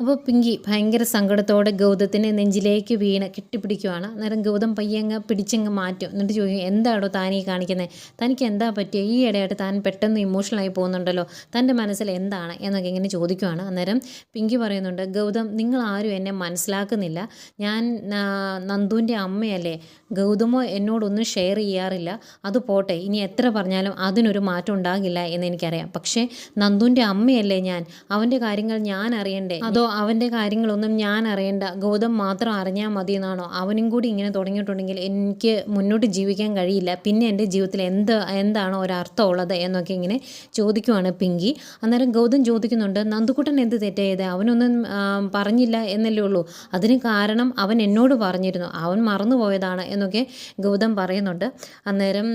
അപ്പോൾ പിങ്കി ഭയങ്കര സങ്കടത്തോടെ ഗൗതത്തിനെ നെഞ്ചിലേക്ക് വീണ് കെട്ടിപ്പിടിക്കുവാണ്. അന്നേരം ഗൗതം പയ്യങ്ങ് പിടിച്ചങ്ങ് മാറ്റും. എന്നിട്ട് ചോദിക്കും എന്താണോ താനീ കാണിക്കുന്നത് തനിക്ക് എന്താ പറ്റിയ? ഈ ഇടയായിട്ട് താൻ പെട്ടെന്ന് ഇമോഷണലായി പോകുന്നുണ്ടല്ലോ. തന്റെ മനസ്സിൽ എന്താണ് എന്നൊക്കെ ഇങ്ങനെ ചോദിക്കുവാണ്. അന്നേരം പിങ്കി പറയുന്നുണ്ട് ഗൗതം നിങ്ങൾ ആരും എന്നെ മനസ്സിലാക്കുന്നില്ല. ഞാൻ നന്ദുവിന്റെ അമ്മയല്ലേ. ഗൗതമോ എന്നോടൊന്നും ഷെയർ ചെയ്യാറില്ല. അത് പോട്ടെ ഇനി എത്ര പറഞ്ഞാലും അതിനൊരു മാറ്റം ഉണ്ടാകില്ല എന്ന് എനിക്കറിയാം. പക്ഷേ നന്ദുവിന്റെ അമ്മയല്ലേ ഞാൻ? അവന്റെ കാര്യങ്ങൾ ഞാൻ അറിയണ്ടേ? അതോ അവന്റെ കാര്യങ്ങളൊന്നും ഞാൻ അറിയേണ്ട. ഗൗതം മാത്രം അറിഞ്ഞാൽ മതി എന്നാണോ അവനും കൂടി ഇങ്ങനെ തുടങ്ങിയിട്ടുണ്ടെങ്കിൽ എനിക്ക് മുന്നോട്ട് ജീവിക്കാൻ കഴിയില്ല. പിന്നെ എന്റെ ജീവിതത്തിൽ എന്ത് എന്താണോ ഒരർത്ഥമുള്ളത് എന്നൊക്കെ ഇങ്ങനെ ചോദിക്കുവാണ് പിങ്കി. അന്നേരം ഗൗതം ചോദിക്കുന്നുണ്ട് നന്ദുക്കുട്ടൻ എന്ത് തെറ്റ് ചെയ്തത് അവനൊന്നും പറഞ്ഞില്ല എന്നല്ലേ ഉള്ളൂ. അതിന് കാരണം അവൻ എന്നോട് പറഞ്ഞിരുന്നു. അവൻ മറന്നുപോയതാണ് എന്നൊക്കെ ഗൗതം പറയുന്നുണ്ട്. അന്നേരം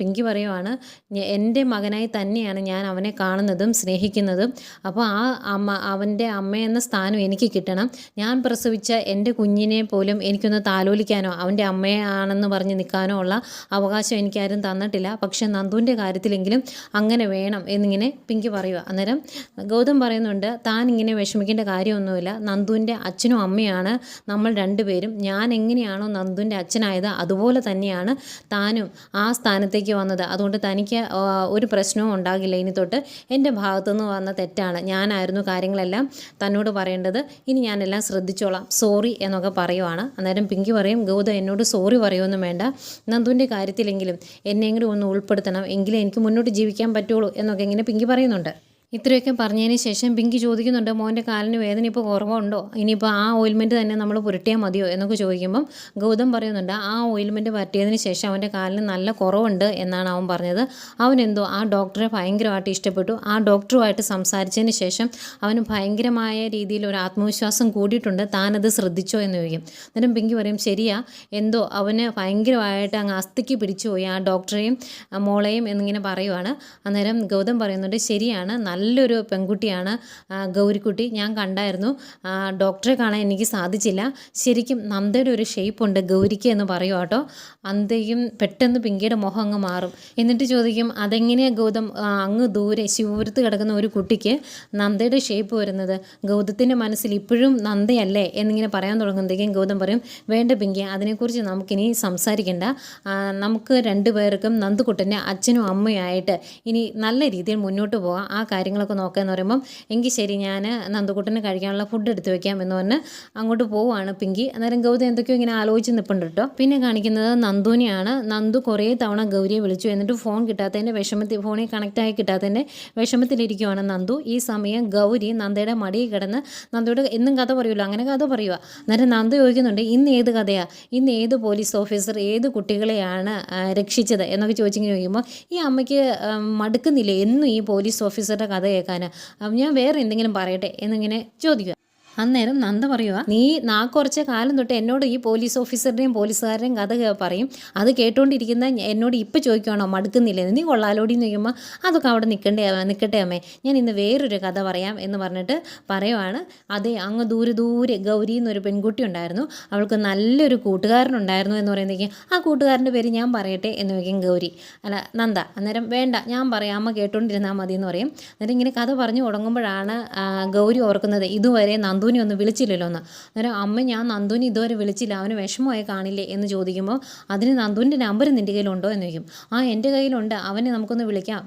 പിങ്കി പറയുവാണ് "ഞ- എന്റെ മകനായി തന്നെയാണ് ഞാൻ അവനെ കാണുന്നതും സ്നേഹിക്കുന്നതും. അപ്പോൾ ആ അമ്മ അവന്റെ അമ്മ എന്ന സ്ഥാനം എനിക്ക് കിട്ടണം. ഞാൻ പ്രസവിച്ച എന്റെ കുഞ്ഞിനെ പോലും എനിക്കൊന്ന് താലോലിക്കാനോ അവന്റെ അമ്മയാണെന്ന് പറഞ്ഞ് നിൽക്കാനോ ഉള്ള അവകാശം എനിക്കാരും തന്നിട്ടില്ല. പക്ഷേ നന്ദുവിന്റെ കാര്യത്തിലെങ്കിലും അങ്ങനെ വേണം എന്നിങ്ങനെ പിങ്കി പറയുക. അന്നേരം ഗൗതം പറയുന്നുണ്ട് താൻ ഇങ്ങനെ വിഷമിക്കേണ്ട കാര്യമൊന്നുമില്ല. നന്ദുവിന്റെ അച്ഛനും അമ്മയാണ് നമ്മൾ രണ്ടുപേരും. ഞാൻ എങ്ങനെയാണോ നന്ദുവിന്റെ അച്ഛനായത് അതുപോലെ തന്നെയാണ് താനും ആ സ്ഥാനത്തേക്ക് വന്നത്. അതുകൊണ്ട് തനിക്ക് ഒരു പ്രശ്നവും ഉണ്ടാകില്ല. ഇനി തൊട്ട് എന്റെ ഭാഗത്തുനിന്ന് വന്ന തെറ്റാണ്. ഞാനായിരുന്നു കാര്യങ്ങളെല്ലാം തന്നോട് പറയേണ്ടത് ഇനി ഞാനെല്ലാം ശ്രദ്ധിച്ചോളാം. സോറി എന്നൊക്കെ പറയുവാണ്. അന്നേരം പിങ്കി പറയും ഗൗത എന്നോട് സോറി പറയുമൊന്നും വേണ്ട. നന്ദുവിന്റെ കാര്യത്തിലെങ്കിലും എന്നെങ്കിലും ഒന്ന് ഉൾപ്പെടുത്തണം. എങ്കിലേ എനിക്ക് മുന്നോട്ട് ജീവിക്കാൻ പറ്റുള്ളൂ എന്നൊക്കെ ഇങ്ങനെ പിങ്കി പറയുന്നുണ്ട്. ഇത്രയൊക്കെ പറഞ്ഞതിന് ശേഷം പിങ്കി ചോദിക്കുന്നുണ്ട് മോന്റെ കാലിന് വേദന ഇപ്പോൾ കുറവുണ്ടോ? ഇനിയിപ്പോൾ ആ ഓയിൽമെന്റ് തന്നെ നമ്മൾ പുരട്ടിയാൽ മതിയോ? എന്നൊക്കെ ചോദിക്കുമ്പം ഗൗതം പറയുന്നുണ്ട് ആ ഓയിൽമെന്റ് പറ്റിയതിന് ശേഷം അവന്റെ കാലിന് നല്ല കുറവുണ്ട് എന്നാണ് അവൻ പറഞ്ഞത്. അവൻ എന്തോ ആ ഡോക്ടറെ ഭയങ്കരമായിട്ട് ഇഷ്ടപ്പെട്ടു. ആ ഡോക്ടറുമായിട്ട് സംസാരിച്ചതിന് ശേഷം അവന് ഭയങ്കരമായ രീതിയിൽ ഒരു ആത്മവിശ്വാസം കൂടിയിട്ടുണ്ട് താനത് ശ്രദ്ധിച്ചോ എന്ന് ചോദിക്കും. അന്നേരം പിങ്കി പറയും ശരിയാ എന്തോ അവന് ഭയങ്കരമായിട്ട് അങ്ങ് അസ്ഥിക്ക് പിടിച്ചു പോയി ആ ഡോക്ടറെയും മോളെയും എന്നിങ്ങനെ പറയുവാണ്. അന്നേരം ഗൗതം പറയുന്നുണ്ട് ശരിയാണ് നല്ലൊരു പെൺകുട്ടിയാണ് ഗൗരിക്കുട്ടി. ഞാൻ കണ്ടായിരുന്നു ഡോക്ടറെ കാണാൻ എനിക്ക് സാധിച്ചില്ല. ശരിക്കും നന്ദയുടെ ഒരു ഷേപ്പ് ഉണ്ട് ഗൗരിക്ക് എന്ന് പറയും കേട്ടോ അന്തയും പെട്ടെന്ന് പിങ്കിയുടെ മുഖം അങ്ങ് മാറും. എന്നിട്ട് ചോദിക്കും അതെങ്ങനെയാണ് ഗൗതം? അങ്ങ് ദൂരെ ശിവപുരത്ത് കിടക്കുന്ന ഒരു കുട്ടിക്ക് നന്ദയുടെ ഷേപ്പ് വരുന്നത്? ഗൗതത്തിന്റെ മനസ്സിൽ ഇപ്പോഴും നന്ദയല്ലേ? എന്നിങ്ങനെ പറയാൻ തുടങ്ങുമ്പോഴത്തേക്കും ഗൗതം പറയും വേണ്ട പിങ്കി അതിനെക്കുറിച്ച് നമുക്കിനി സംസാരിക്കേണ്ട. നമുക്ക് രണ്ടുപേർക്കും നന്ദുകുട്ടന്റെ അച്ഛനും അമ്മയായിട്ട് ഇനി നല്ല രീതിയിൽ മുന്നോട്ട് പോകാം. ആ കാര്യങ്ങളൊക്കെ നോക്കാമെന്ന് പറയുമ്പം എങ്കിൽ ശരി ഞാൻ നന്ദുകുട്ടന് കഴിക്കാനുള്ള ഫുഡ് എടുത്ത് വെക്കാം എന്ന് പറഞ്ഞ് അങ്ങോട്ട് പോവുകയാണ് പിങ്കി. അന്നേരം ഗൗതം എന്തൊക്കെയോ ഇങ്ങനെ ആലോചിച്ച് നിൽപ്പുണ്ട് കേട്ടോ പിന്നെ കാണിക്കുന്നത് നന്ദുവിനെയാണ്. നന്ദു കുറേ തവണ ഗൗരിയെ വിളിച്ചു. എന്നിട്ട് ഫോൺ കിട്ടാത്തതിന്റെ വിഷമത്തിൽ ഫോണിൽ കണക്റ്റായി കിട്ടാത്തതിന്റെ വിഷമത്തിലിരിക്കുവാണ് നന്ദു. ഈ സമയം ഗൗരി നന്ദയുടെ മടിയിൽ കിടന്ന് നന്ദയോട് എന്നും കഥ പറയുമല്ലോ അങ്ങനെ കഥ പറയുക അന്നേരം നന്ദു ചോദിക്കുന്നുണ്ട് ഇന്ന് ഏത് കഥയാണ് ഇന്ന് ഏത് പോലീസ് ഓഫീസർ ഏത് കുട്ടികളെയാണ് രക്ഷിച്ചത്? എന്നൊക്കെ ചോദിച്ചിങ്ങനെ ചോദിക്കുമ്പോൾ ഈ അമ്മയ്ക്ക് മടുക്കുന്നില്ല? എന്നും ഈ പോലീസ് ഓഫീസറുടെ കേൾക്കാൻ ഞാൻ വേറെ എന്തെങ്കിലും പറയട്ടെ എന്നിങ്ങനെ ചോദിക്കുക. അന്നേരം നന്ദ പറയുക നീ നാ കുറച്ച കാലം തൊട്ട് എന്നോട് ഈ പോലീസ് ഓഫീസറുടെയും പോലീസുകാരുടെയും കഥ പറയും. അത് കേട്ടുകൊണ്ടിരിക്കുന്ന എന്നോട് ഇപ്പം ചോദിക്കുകയാണോ മടുക്കുന്നില്ലേ? നീ കൊള്ളാലോടി എന്ന് ചോദിക്കുമ്പോൾ അതൊക്കെ അവിടെ നിൽക്കണ്ടേ നിൽക്കട്ടെ അമ്മേ. ഞാൻ ഇന്ന് വേറൊരു കഥ പറയാം എന്ന് പറഞ്ഞിട്ട് പറയുവാണ്. അതെ അങ്ങ് ദൂരെ ദൂരെ ഗൗരി എന്നൊരു പെൺകുട്ടി ഉണ്ടായിരുന്നു. അവൾക്ക് നല്ലൊരു കൂട്ടുകാരനുണ്ടായിരുന്നു എന്ന് പറയുന്നേക്കും ആ കൂട്ടുകാരന്റെ പേര് ഞാൻ പറയട്ടെ എന്ന് ചോദിക്കും ഗൗരി. അല്ല നന്ദ അന്നേരം വേണ്ട ഞാൻ പറയാം അമ്മ കേട്ടോണ്ടിരുന്നാൽ മതി എന്ന് പറയും. അന്നേരം ഇങ്ങനെ കഥ പറഞ്ഞു തുടങ്ങുമ്പോഴാണ് ഗൗരി ഓർക്കുന്നത് ഇതുവരെ നന്ദുവിനെ ഒന്ന് വിളിച്ചില്ലല്ലോ എന്ന്. അന്നേരം അമ്മ ഞാൻ നന്ദുവിനെ ഇതുവരെ വിളിച്ചില്ല. അവന് വിഷമമായി കാണില്ലേ? എന്ന് ചോദിക്കുമ്പോൾ അതിന് നന്ദുവിന്റെ നമ്പർ നിന്റെ കയ്യിലുണ്ടോ? എന്ന് ചോദിക്കും. ആ എന്റെ കയ്യിലുണ്ട്. അവനെ നമുക്കൊന്ന് വിളിക്കാം.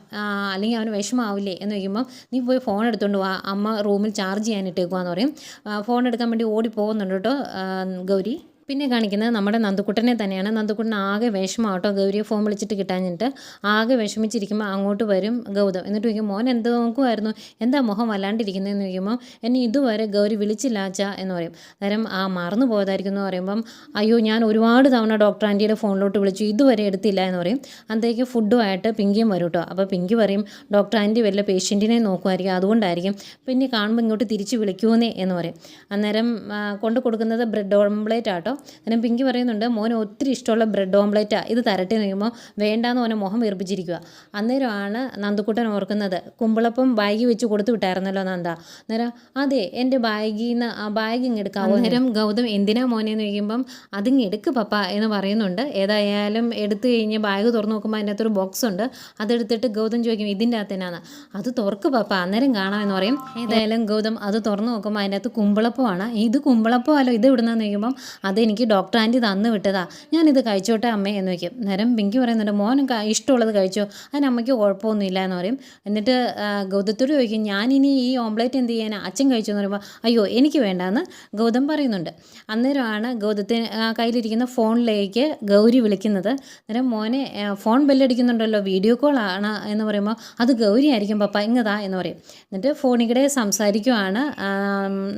അല്ലെങ്കിൽ അവന് വിഷമാവില്ലേ? എന്ന് ചോദിക്കുമ്പോൾ നീ പോയി ഫോൺ എടുത്തുകൊണ്ട് വാ. അമ്മ റൂമിൽ ചാർജ് ചെയ്യാനിട്ടേക്കുവാന്ന് പറയും. ഫോൺ എടുക്കാൻ വേണ്ടി ഓടി പോകുന്നുണ്ട് കേട്ടോ ഗൗരി. പിന്നെ കാണിക്കുന്നത് നമ്മുടെ നന്ദുക്കുട്ടനെ തന്നെയാണ്. നന്ദുക്കുട്ടൻ ആകെ വിഷമാട്ടോ ഗൗരിയെ ഫോൺ വിളിച്ചിട്ട് കിട്ടാഞ്ഞിട്ട് ആകെ വിഷമിച്ചിരിക്കുമ്പോൾ അങ്ങോട്ട് വരും ഗൗതം. എന്നിട്ട് ചോദിക്കും മോൻ എന്ത് നോക്കുമായിരുന്നു എന്താ മുഖം വല്ലാണ്ടിരിക്കുന്നതെന്ന് ചോദിക്കുമ്പോൾ എന്നെ ഇതുവരെ ഗൗരി വിളിച്ചില്ലാച്ച എന്ന് പറയും. നേരം ആ മറന്നു പോയതായിരിക്കും എന്ന് പറയുമ്പം അയ്യോ ഞാൻ ഒരുപാട് തവണ ഡോക്ടർ ആന്റിയുടെ ഫോണിലോട്ട് വിളിച്ചു. ഇതുവരെ എടുത്തില്ല എന്ന് പറയും. അന്നത്തേക്ക് ഫുഡുമായിട്ട് പിങ്കിയും വരും കേട്ടോ. അപ്പോൾ പിങ്കി പറയും ഡോക്ടർ ആന്റി വല്ല പേഷ്യന്റിനെ നോക്കുമായിരിക്കും അതുകൊണ്ടായിരിക്കും പിന്നെ കാണുമ്പോൾ ഇങ്ങോട്ട് തിരിച്ച് വിളിക്കുമെന്നേ എന്ന് പറയും. അന്നേരം കൊണ്ട് കൊടുക്കുന്നത് ബ്രെഡ് ഓംപ്ലേറ്റ് ആട്ടോ അന്നേരം പിങ്കി പറയുന്നുണ്ട് മോന് ഒത്തിരി ഇഷ്ടമുള്ള ബ്രെഡ് ഓംലെറ്റാണ് ഇത് തരട്ടെ? നിൽക്കുമ്പോൾ വേണ്ടാന്ന് മോനെ മുഖം വീർപ്പിച്ചിരിക്കുക അന്നേരമാണ് നന്ദക്കുട്ടൻ ഓർക്കുന്നത് കുമ്പിളപ്പം ബാഗി വെച്ച് കൊടുത്തു വിട്ടായിരുന്നല്ലോ നന്ദ. അന്നേരം അതെ എന്റെ ബാഗിൽ നിന്ന് ആ ബാഗ് ഇങ്ങ് എടുക്കാവോ? അന്നേരം ഗൗതം എന്തിനാ മോനെ? എന്ന് ചോദിക്കുമ്പം അതിങ്ങ് എടുക്ക് പപ്പ എന്ന് പറയുന്നുണ്ട്. ഏതായാലും എടുത്തു കഴിഞ്ഞ് ബാഗ് തുറന്നു നോക്കുമ്പോൾ അതിന്റെ അകത്തൊരു ബോക്സ് ഉണ്ട്. അതെടുത്തിട്ട് ഗൗതം ചോദിക്കും ഇതിന്റെ അകത്ത് തന്നെയാണ് അത് തുറക്ക് പപ്പ അന്നേരം കാണാം എന്ന് പറയും. ഏതായാലും ഗൗതം അത് തുറന്നു നോക്കുമ്പോൾ അതിന്റെ അകത്ത് കുമ്പളപ്പമാണ്. ഇത് കുമ്പളപ്പമല്ലോ ഇത് ഇവിടുന്ന് ചോദിക്കുമ്പം അതെനിക്ക് ഡോക്ടർ ആന്റി തന്നു വിട്ടതാ. ഞാനിത് കഴിച്ചോട്ടെ അമ്മ എന്ന് വയ്ക്കും നേരം പിങ്കി പറയുന്നുണ്ട് മോൻ ഇഷ്ടമുള്ളത് കഴിച്ചോ? അതിന് അമ്മയ്ക്ക് കുഴപ്പമൊന്നുമില്ല എന്ന് പറയും. എന്നിട്ട് ഗൗതത്തോട് ചോദിക്കും ഞാനിനി ഈ ഓംപ്ലേറ്റ് എന്ത് ചെയ്യാൻ അച്ഛൻ കഴിച്ചു? എന്ന് പറയുമ്പോൾ അയ്യോ എനിക്ക് വേണ്ടാന്ന് ഗൗതം പറയുന്നുണ്ട്. അന്നേരമാണ് ഗൗതത്തിന് കയ്യിലിരിക്കുന്ന ഫോണിലേക്ക് ഗൗരി വിളിക്കുന്നത്. നേരം മോനെ ഫോൺ ബെല്ലടിക്കുന്നുണ്ടല്ലോ വീഡിയോ കോൾ ആണ് എന്ന് പറയുമ്പോൾ അത് ഗൗരി ആയിരിക്കും പപ്പ ഇങ്ങതാ എന്ന് പറയും. എന്നിട്ട് ഫോണിക്കിടെ സംസാരിക്കുവാണ്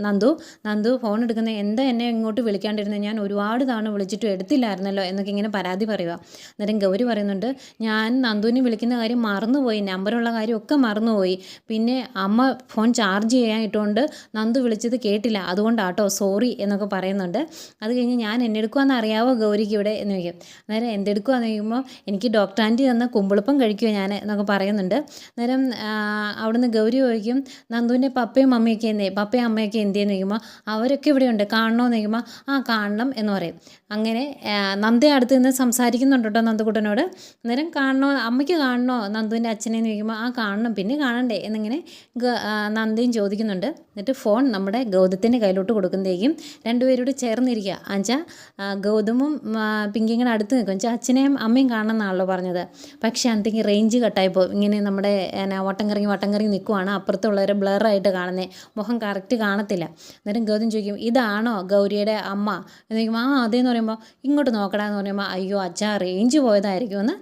നന്ദു. നന്ദു ഫോൺ എടുക്കുന്ന എന്താ എന്നെ ഇങ്ങോട്ട് വിളിക്കാണ്ടിരുന്നത് ഞാൻ ഒരുപാട് തവണ വിളിച്ചിട്ടും എടുത്തില്ലായിരുന്നല്ലോ എന്നൊക്കെ ഇങ്ങനെ പരാതി പറയുക അന്നേരം ഗൗരി പറയുന്നുണ്ട് ഞാൻ നന്ദുവിനെ വിളിക്കുന്ന കാര്യം മറന്നുപോയി നമ്പറുള്ള കാര്യമൊക്കെ മറന്നുപോയി. പിന്നെ അമ്മ ഫോൺ ചാർജ് ചെയ്യാൻ ഇട്ടുകൊണ്ട് നന്ദു വിളിച്ചത് കേട്ടില്ല. അതുകൊണ്ടാട്ടോ സോറി എന്നൊക്കെ പറയുന്നുണ്ട്. അത് കഴിഞ്ഞ് ഞാൻ എന്നെടുക്കുവാന്ന് അറിയാവോ ഗൗരിക്ക് ഇവിടെ? എന്ന് ചോദിക്കും. അന്നേരം എന്തെടുക്കുവാന്ന് ചോദിക്കുമ്പോൾ എനിക്ക് ഡോക്ടർ ആന്റി തന്ന കുമ്പിളിപ്പം കഴിക്കുമോ ഞാൻ എന്നൊക്കെ പറയുന്നുണ്ട്. അന്നേരം അവിടുന്ന് ഗൗരി ചോദിക്കും നന്ദുവിന്റെ പപ്പയും അമ്മയൊക്കെ എന്തേ? പപ്പയും അമ്മയൊക്കെ എന്തേന്ന്? ചോദിക്കുമ്പോൾ അവരൊക്കെ ഇവിടെയുണ്ട്. കാണണമെന്ന് ചോദിക്കുമ്പോൾ ആ കാണണം. എന്ന് പറയും. അങ്ങനെ നന്ദ അടുത്ത് നിന്ന് സംസാരിക്കുന്നുണ്ട് കേട്ടോ നന്ദുകുട്ടനോട്. അന്നേരം കാണണോ അമ്മയ്ക്ക് കാണണോ നന്ദുവിന്റെ അച്ഛനെ എന്ന് ചോദിക്കുമ്പോൾ ആ കാണണം പിന്നെ കാണണ്ടേ? എന്നിങ്ങനെ നന്ദിയും ചോദിക്കുന്നുണ്ട്. എന്നിട്ട് ഫോൺ നമ്മുടെ ഗൗതത്തിന്റെ കയ്യിലോട്ട് കൊടുക്കുന്നതേക്കും രണ്ടുപേരോട് ചേർന്നിരിക്കുക. എന്നുവെച്ചാൽ ഗൗതമും പിങ്കിങ്ങനെ അടുത്ത് നിൽക്കും. വെച്ചാൽ അച്ഛനെയും അമ്മയും കാണണം എന്നാണല്ലോ പറഞ്ഞത്. പക്ഷേ അന്തെങ്കിൽ റേഞ്ച് കട്ടായിപ്പോൾ ഇങ്ങനെ നമ്മുടെ എന്നാ വട്ടം കറങ്ങി വട്ടം കറങ്ങി നിൽക്കുവാണ്. അപ്പുറത്തുള്ളവരെ ബ്ലറായിട്ട് കാണുന്നത് മുഖം കറക്റ്റ് കാണത്തില്ല. അന്നേരം ഗൗതം ചോദിക്കും ഇതാണോ ഗൗരിയുടെ അമ്മ? ചോദിക്കുമ്പോൾ ആ അതേന്ന് പറയുമ്പോൾ ഇങ്ങോട്ട് നോക്കടാ എന്ന് പറയുമ്പോൾ അയ്യോ അച്ഛാ റേഞ്ച് പോയതായിരിക്കും എന്ന്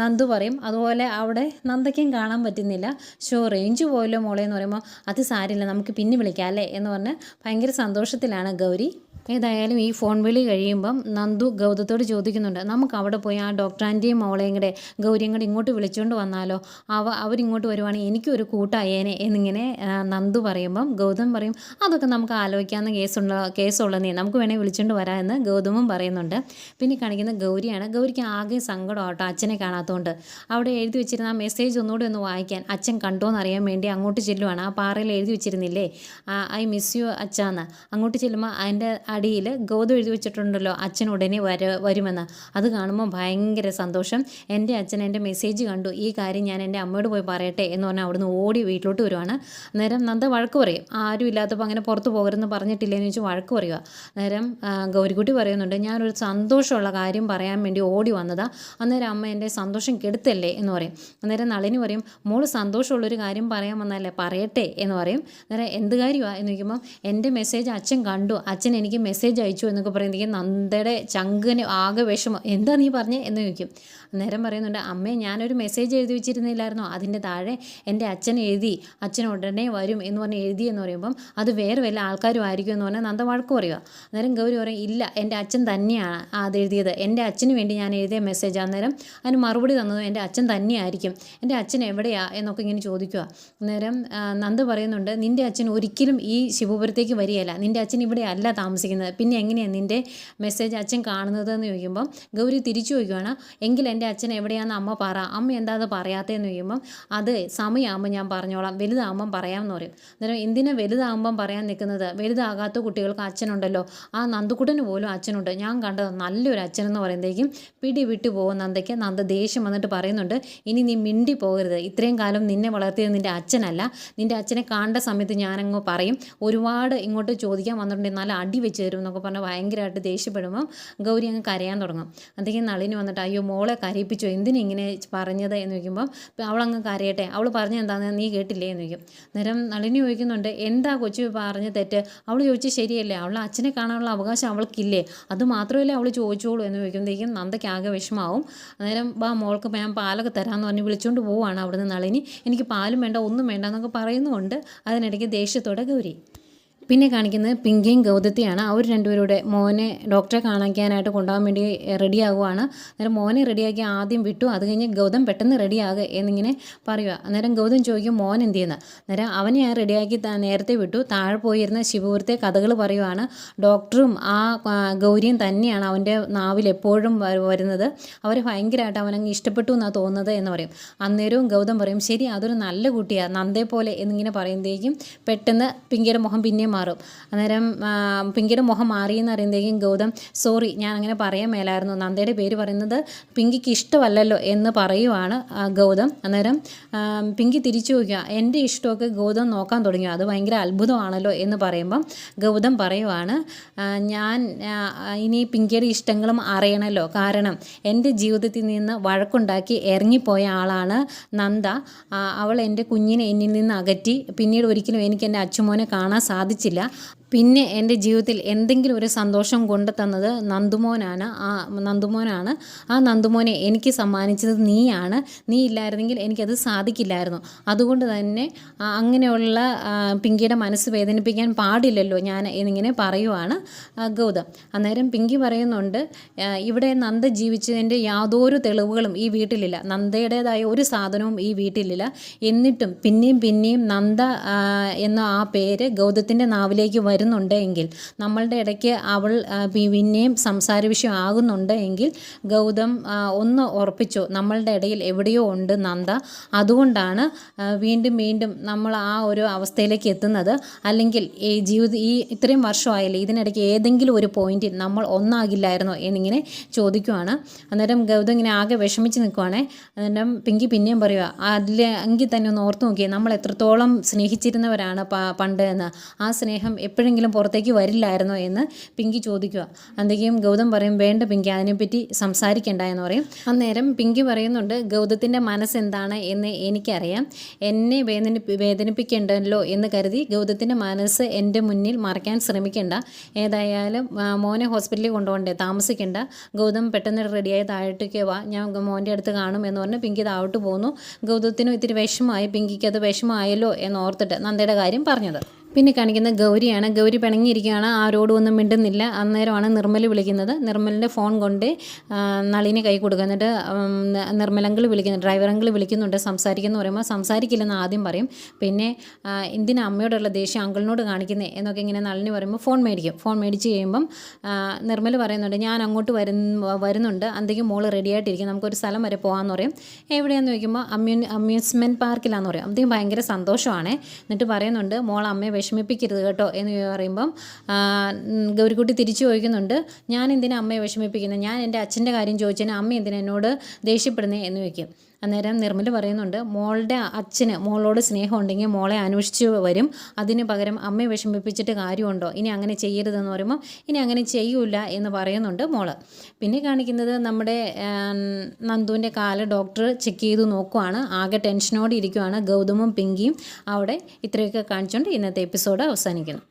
നന്ദു പറയും. അതുപോലെ അവിടെ നന്ദയ്ക്കും കാണാൻ പറ്റുന്നില്ല. ഷോ റേഞ്ച് പോയല്ലോ മോളെ എന്ന് പറയുമ്പോൾ അത് സാരില്ല നമുക്ക് പിന്നെ വിളിക്കാം അല്ലേ എന്ന് പറഞ്ഞ് ഭയങ്കര സന്തോഷത്തിലാണ് ഗൗരി. ഏതായാലും ഈ ഫോൺ വിളി കഴിയുമ്പം നന്ദു ഗൗതത്തോട് ചോദിക്കുന്നുണ്ട് നമുക്ക് അവിടെ പോയി ആ ഡോക്ടർ ആന്റിയും മോളെയും കൂടെ ഗൗരിയും കൂടെ ഇങ്ങോട്ട് വിളിച്ചുകൊണ്ട് വന്നാലോ? അവ അവരിങ്ങോട്ട് വരുവാണെങ്കിൽ എനിക്കൊരു കൂട്ടായേനെ എന്നിങ്ങനെ നന്ദു പറയുമ്പം ഗൗതം പറയും അതൊക്കെ നമുക്ക് ആലോചിക്കാവുന്ന കേസുള്ള കേസുള്ളതേ നമുക്ക് വേണേൽ വിളിച്ചുകൊണ്ട് വരാം എന്ന് ഗൗതമും പറയുന്നുണ്ട്. പിന്നെ കാണിക്കുന്ന ഗൗരിയാണ് ഗൗരിക്ക് ആകെ സങ്കടം കേട്ടോ അച്ഛനെ കാണാത്തതുകൊണ്ട് അവിടെ എഴുതി വെച്ചിരുന്ന ആ മെസ്സേജ് ഒന്നുകൂടി ഒന്ന് വായിക്കാൻ അച്ഛൻ കണ്ടോന്ന് എന്നറിയാൻ വേണ്ടി അങ്ങോട്ട് ചെല്ലുവാണ്. ആ പാറയിൽ എഴുതി വെച്ചിരുന്നില്ലേ? ഐ മിസ് യു അച്ഛാന്ന് അങ്ങോട്ട് ചെല്ലുമ്പോൾ അതിന്റെ അടിയിൽ ഗോതം എഴുതി വെച്ചിട്ടുണ്ടല്ലോ അച്ഛൻ ഉടനെ വര വരുമെന്ന്. അത് കാണുമ്പോൾ ഭയങ്കര സന്തോഷം. എന്റെ അച്ഛൻ എന്റെ മെസ്സേജ് കണ്ടു. ഈ കാര്യം ഞാൻ എന്റെ അമ്മയോട് പോയി പറയട്ടെ എന്ന് പറഞ്ഞാൽ അവിടുന്ന് ഓടി വീട്ടിലോട്ട് വരുവാണ്. നേരം നന്ദ വഴക്ക് പറയും. ആരും ഇല്ലാത്തപ്പോൾ അങ്ങനെ പുറത്ത് പോകരുതെന്ന് പറഞ്ഞിട്ടില്ലെന്ന് ചോദിച്ചാൽ വഴക്ക് പറയുക നേരം ഗൗരിക്കുട്ടി പറയുന്നുണ്ട് ഞാനൊരു സന്തോഷമുള്ള കാര്യം പറയാൻ വേണ്ടി ഓടി വന്നതാ. അന്നേരം അമ്മ എന്റെ സന്തോഷം കെടുത്തല്ലേ? എന്ന് പറയും. അന്നേരം നളിനി പറയും മോൾ സന്തോഷമുള്ളൊരു കാര്യം പറയാൻ വന്നല്ലേ പറയട്ടെ? എന്ന് പറയും. അന്നേരം എന്ത് കാര്യമാണ് എന്ന് ചോദിക്കുമ്പോൾ എന്റെ മെസ്സേജ് അച്ഛൻ കണ്ടു. അച്ഛൻ എനിക്ക് മെസ്സേജ് അയച്ചു എന്നൊക്കെ പറയുന്നെങ്കിൽ നന്ദയുടെ ചങ്കിന് ആകെ വിഷമം. എന്താ നീ പറഞ്ഞേ എന്ന് ചോദിക്കും. അന്നേരം പറയുന്നുണ്ട് അമ്മേ ഞാനൊരു മെസ്സേജ് എഴുതി വെച്ചിരുന്നില്ലായിരുന്നോ? അതിന്റെ താഴെ എന്റെ അച്ഛൻ എഴുതി അച്ഛൻ ഉടനെ വരും എന്ന് പറഞ്ഞ് എഴുതി എന്ന് പറയുമ്പം അത് വേറെ വല്ല ആൾക്കാരും ആയിരിക്കും എന്ന് പറഞ്ഞാൽ നന്ദ വഴക്ക് പറയുക. അന്നേരം ഗൗരി പറയും ഇല്ല എന്റെ അച്ഛൻ തന്നെയാണ് അത് എഴുതിയത്. എന്റെ അച്ഛന് വേണ്ടി ഞാൻ എഴുതിയ മെസ്സേജ് അന്നേരം അതിന് മറുപടി തന്നത് എന്റെ അച്ഛൻ തന്നെയായിരിക്കും. എന്റെ അച്ഛൻ എവിടെയാ? എന്നൊക്കെ ഇങ്ങനെ ചോദിക്കുക. അന്നേരം നന്ദ പറയുന്നുണ്ട് നിന്റെ അച്ഛൻ ഒരിക്കലും ഈ ശിവപുരത്തേക്ക് വരികയല്ല. നിന്റെ അച്ഛൻ ഇവിടെ അല്ല താമസിക്കുന്നത്. പിന്നെ എങ്ങനെയാണ് നിന്റെ മെസ്സേജ് അച്ഛൻ കാണുന്നത് എന്ന് ചോദിക്കുമ്പം ഗൗരി തിരിച്ചു ചോദിക്കുകയാണ് എങ്കിൽ എന്റെ അച്ഛൻ എവിടെയാണെന്ന് അമ്മ പറ അമ്മ എന്താ അത് പറയാത്തതെന്ന് ചോദിക്കുമ്പം അത് സമയമാകുമ്പോൾ ഞാൻ പറഞ്ഞോളാം വലുതാകുമ്പം പറയാമെന്ന് പറയും. അന്നേരം എന്തിനാ വലുതാകുമ്പം പറയാൻ നിൽക്കുന്നത്? വലുതാകാത്ത കുട്ടികൾക്ക് അച്ഛനുണ്ടല്ലോ. ആ നന്ദുക്കുട്ടന് പോലും അച്ഛനുണ്ട്. ഞാൻ കണ്ടത് നല്ലൊരു അച്ഛനെന്ന് പറയുമ്പോഴേക്കും പിടി വിട്ടു പോകും നന്ദയ്ക്ക്. നന്ദ ദേഷ്യം വന്നിട്ട് പറയുന്നുണ്ട് ഇനി നീ മിണ്ടി പോകരുത്. ഇത്രയും കാലം നിന്നെ വളർത്തിയത് നിന്റെ അച്ഛനല്ല. നിന്റെ അച്ഛനെ കാണേണ്ട സമയത്ത് ഞാനങ്ങ് പറയും. ഒരുപാട് ഇങ്ങോട്ട് ചോദിക്കാൻ വന്നിട്ടുണ്ടെങ്കിൽ നല്ല അടി വെച്ച് തരും എന്നൊക്കെ പറഞ്ഞ് ഭയങ്കരമായിട്ട് ദേഷ്യപ്പെടുമ്പം ഗൗരി അങ്ങ് കരയാൻ തുടങ്ങും. അതൊക്കെ നളിനി വന്നിട്ട് അയ്യോ മോളെ കരയിപ്പിച്ചോ എന്തിനാ ഇങ്ങനെ പറഞ്ഞത്? എന്ന് ചോദിക്കുമ്പം അവളങ്ങ് കരയട്ടെ. അവൾ പറഞ്ഞ എന്താണെന്ന് നീ കേട്ടില്ലേ എന്ന് ചോദിക്കും. നേരം നളിനി ചോദിക്കുന്നുണ്ട് എന്താ കൊച്ചു പറഞ്ഞ തെറ്റ്? അവൾ ചോദിച്ചു ശരിയല്ലേ അവളെ അച്ഛനെ കാണാനുള്ള അവകാശം അവൾക്കില്ലേ? അത് മാത്രമല്ലേ അവൾ ചോദിച്ചോളൂ. എന്ന് ചോദിക്കുമ്പോഴത്തേക്കും നന്ദയ്ക്ക് ആകെ വിഷമാവും. അന്നേരം ബാ മോൾക്ക് ഞാൻ പാലൊക്കെ തരാമെന്ന് പറഞ്ഞ് വിളിച്ചുകൊണ്ട് പോവുകയാണ് അവിടുന്ന് നളിനി. എനിക്ക് പാലും വേണ്ട ഒന്നും വേണ്ട എന്നൊക്കെ പറയുന്നുമുണ്ട് അതിനിടയ്ക്ക് ദേഷ്യത്തോടെ ഗൗരി. പിന്നെ കാണിക്കുന്നത് പിങ്കിയും ഗൗതത്തെയാണ്. അവർ രണ്ടുപേരുടെ മോനെ ഡോക്ടറെ കാണിക്കാനായിട്ട് കൊണ്ടുപോകാൻ വേണ്ടി റെഡി ആകുവാണ് അന്നേരം മോനെ റെഡിയാക്കി ആദ്യം വിട്ടു. അത് കഴിഞ്ഞ് ഗൗതം പെട്ടെന്ന് റെഡിയാകുക എന്നിങ്ങനെ പറയുക അന്നേരം ഗൗതം ചോദിക്കും മോൻ എന്ത് ചെയ്യുന്നത് അന്നേരം അവനെ ഞാൻ റെഡിയാക്കി നേരത്തെ വിട്ടു. താഴെ പോയിരുന്ന ശിവപുരത്തെ കഥകൾ പറയുവാണ്. ഡോക്ടറും ആ, ഗൗരിയും തന്നെയാണ് അവന്റെ നാവിൽ എപ്പോഴും വരുന്നത്. അവർ ഭയങ്കരമായിട്ട് അവനങ്ങ് ഇഷ്ടപ്പെട്ടു എന്നാണ് തോന്നുന്നത് എന്ന് പറയും. അന്നേരവും ഗൗതം പറയും ശരി അതൊരു നല്ല കുട്ടിയാണ് നന്ദേ പോലെ എന്നിങ്ങനെ പറയുമ്പോഴേക്കും പെട്ടെന്ന് പിങ്കിയുടെ മുഖം പിന്നെയും മാറും. അന്നേരം പിങ്കിയുടെ മുഖം മാറി എന്ന് അറിയുമ്പോഴേക്കും ഗൗതം. സോറി ഞാൻ അങ്ങനെ പറയാൻ മേലായിരുന്നു. നന്ദയുടെ പേര് പറയുന്നത് പിങ്കിക്ക് ഇഷ്ടമല്ലല്ലോ എന്ന് പറയുവാണ് ഗൗതം. അന്നേരം പിങ്കി തിരിച്ചു ചോദിക്കുക എന്റെ ഇഷ്ടമൊക്കെ ഗൗതം നോക്കാൻ തുടങ്ങി അത് ഭയങ്കര അത്ഭുതമാണല്ലോ എന്ന് പറയുമ്പം ഗൗതം പറയുവാണ് ഞാൻ ഇനി പിങ്കിയുടെ ഇഷ്ടങ്ങളും അറിയണമല്ലോ കാരണം എന്റെ ജീവിതത്തിൽ നിന്ന് വഴക്കുണ്ടാക്കി ഇറങ്ങിപ്പോയ ആളാണ് നന്ദ. അവൾ എന്റെ കുഞ്ഞിനെ എന്നിൽ നിന്ന് അകറ്റി. പിന്നീട് ഒരിക്കലും എനിക്ക് എന്റെ അച്ഛമോനെ കാണാൻ സാധിച്ചില്ല. പിന്നെ എന്റെ ജീവിതത്തിൽ എന്തെങ്കിലും ഒരു സന്തോഷം കൊണ്ടു തന്നത് നന്ദുമോനാണ്. ആ നന്ദുമോനാണ്. ആ നന്ദുമോനെ എനിക്ക് സമ്മാനിച്ചത് നീയാണ്. നീ ഇല്ലായിരുന്നെങ്കിൽ എനിക്കത് സാധിക്കില്ലായിരുന്നു. അതുകൊണ്ട് തന്നെ അങ്ങനെയുള്ള പിങ്കിയുടെ മനസ്സ് വേദനിപ്പിക്കാൻ പാടില്ലല്ലോ ഞാൻ എന്നിങ്ങനെ പറയുവാണ് ഗൗതം. അന്നേരം പിങ്കി പറയുന്നുണ്ട് ഇവിടെ നന്ദ ജീവിച്ചതിന്റെ യാതൊരു തെളിവുകളും ഈ വീട്ടിലില്ല. നന്ദയുടേതായ ഒരു സാധനവും ഈ വീട്ടിലില്ല. എന്നിട്ടും പിന്നെയും പിന്നെയും നന്ദ എന്ന ആ പേര് ഗൗതത്തിന്റെ നാവിലേക്ക് വരുന്നുണ്ട് എങ്കിൽ നമ്മളുടെ ഇടയ്ക്ക് അവൾ പിന്നെയും സംസാര വിഷയം ആകുന്നുണ്ട് എങ്കിൽ ഗൗതം ഒന്ന് ഉറപ്പിച്ചു നമ്മളുടെ ഇടയിൽ എവിടെയോ ഉണ്ട് നന്ദ. അതുകൊണ്ടാണ് വീണ്ടും വീണ്ടും നമ്മൾ ആ ഒരു അവസ്ഥയിലേക്ക് എത്തുന്നത്. അല്ലെങ്കിൽ ഈ ജീവിത ഈ ഇത്രയും വർഷമായില്ലേ ഇതിനിടയ്ക്ക് ഏതെങ്കിലും ഒരു പോയിന്റിൽ നമ്മൾ ഒന്നാകില്ലായിരുന്നോ എന്നിങ്ങനെ ചോദിക്കുവാണ്. അന്നേരം ഗൗതം ഇങ്ങനെ ആകെ വിഷമിച്ച് നിൽക്കുവാണേ. അന്നേരം പിങ്കി പിന്നെയും പറയുക അതിലെങ്കിൽ തന്നെ ഒന്ന് ഓർത്ത് നോക്കിയേ നമ്മൾ എത്രത്തോളം സ്നേഹിച്ചിരുന്നവരാണ് പണ്ട് എന്ന്. ആ സ്നേഹം എപ്പോഴെങ്കിലും പുറത്തേക്ക് വരില്ലായിരുന്നോ എന്ന് പിങ്കി ചോദിക്കുക. എന്തെങ്കിലും ഗൗതം പറയും വേണ്ട പിങ്കി അതിനെപ്പറ്റി സംസാരിക്കേണ്ട എന്ന് പറയും. അന്നേരം പിങ്കി പറയുന്നുണ്ട് ഗൗതത്തിന്റെ മനസ്സെന്താണ് എന്ന് എനിക്കറിയാം. എന്നെ വേദനി വേദനിപ്പിക്കേണ്ടല്ലോ എന്ന് കരുതി ഗൗതത്തിന്റെ മനസ്സ് എന്റെ മുന്നിൽ മറയ്ക്കാൻ ശ്രമിക്കേണ്ട. ഏതായാലും മോനെ ഹോസ്പിറ്റലിൽ കൊണ്ടുപോകണ്ടേ താമസിക്കേണ്ട. ഗൗതം പെട്ടെന്ന് റെഡിയായി താഴോട്ടേക്ക് വാ ഞാൻ മോന്റെ അടുത്ത് കാണും എന്ന് പറഞ്ഞ് പിങ്കി താഴോട്ട് പോകുന്നു ഗൗതത്തിനും ഇത്തിരി വിഷമമായി പിങ്കിക്ക് അത് വിഷമമായല്ലോ എന്ന് ഓർത്തിട്ട് നന്ദയുടെ കാര്യം പറഞ്ഞത്. പിന്നെ കാണിക്കുന്ന ഗൗരിയാണ്. ഗൗരി പിണങ്ങിയിരിക്കുകയാണ്. ആരോടൊന്നും മിണ്ടുന്നില്ല. അന്നേരമാണ് നിർമ്മൽ വിളിക്കുന്നത്. നിർമ്മലിന്റെ ഫോൺ കൊണ്ട് നളിനെ കൈ കൊടുക്കുക. എന്നിട്ട് നിർമ്മലങ്കിൾ വിളിക്കുന്നു. ഡ്രൈവർ അങ്കിൾ വിളിക്കുന്നുണ്ട്. സംസാരിക്കുന്നു പറയുമ്പോൾ സംസാരിക്കില്ലെന്ന് ആദ്യം പറയും. പിന്നെ എന്തിനാ അമ്മയോടുള്ള ദേഷ്യം അങ്കിളിനോട് കാണിക്കുന്നത് എന്നൊക്കെ ഇങ്ങനെ നളിനി പറയുമ്പോൾ ഫോൺ മേടിക്കും. ഫോൺ മേടിച്ച് കഴിയുമ്പം നിർമ്മൽ പറയുന്നുണ്ട് ഞാൻ അങ്ങോട്ട് വരുന്ന വരുന്നുണ്ട്. അന്തെങ്കിലും മോൾ റെഡി ആയിട്ടിരിക്കും നമുക്കൊരു സ്ഥലം വരെ പോകാമെന്ന് പറയും. എവിടെയാന്ന് ചോദിക്കുമ്പോൾ അമ്യൂ അമ്യൂസ്മെന്റ് പാർക്കിലാണെന്ന് പറയും. അദ്ദേഹം ഭയങ്കര സന്തോഷമാണ്. എന്നിട്ട് പറയുന്നുണ്ട് മോൾ അമ്മയെ വിഷമിപ്പിക്കരുത് കേട്ടോ എന്ന് പറയുമ്പം ഗൗരിക്കുട്ടി തിരിച്ചു ചോദിക്കുന്നുണ്ട് ഞാൻ എന്തിനാ അമ്മയെ വിഷമിപ്പിക്കുന്നത് ഞാൻ എന്റെ അച്ഛന്റെ കാര്യം ചോദിച്ചതിന് അമ്മ എന്തിനാ എന്നോട് ദേഷ്യപ്പെടുന്നത് എന്ന് ചോദിക്കും. അന്നേരം നിർമ്മൽ പറയുന്നുണ്ട് മോളുടെ അച്ഛന് മോളോട് സ്നേഹം ഉണ്ടെങ്കിൽ മോളെ അന്വേഷിച്ച് വരും. അതിന് പകരം അമ്മയെ വിഷമിപ്പിച്ചിട്ട് കാര്യമുണ്ടോ? ഇനി അങ്ങനെ ചെയ്യരുതെന്ന് പറയുമ്പോൾ ഇനി അങ്ങനെ ചെയ്യൂല എന്ന് പറയുന്നുണ്ട് മോൾ. പിന്നെ കാണിക്കുന്നത് നമ്മുടെ നന്ദുവിന്റെ കാൽ ഡോക്ടർ ചെക്ക് ചെയ്ത് നോക്കുവാണ്. ആകെ ടെൻഷനോടെ ഇരിക്കുവാണ് ഗൗതമും പിങ്കിയും. അവിടെ ഇത്രയൊക്കെ കാണിച്ചുകൊണ്ട് ഇന്നത്തെ എപ്പിസോഡ് അവസാനിക്കുന്നു.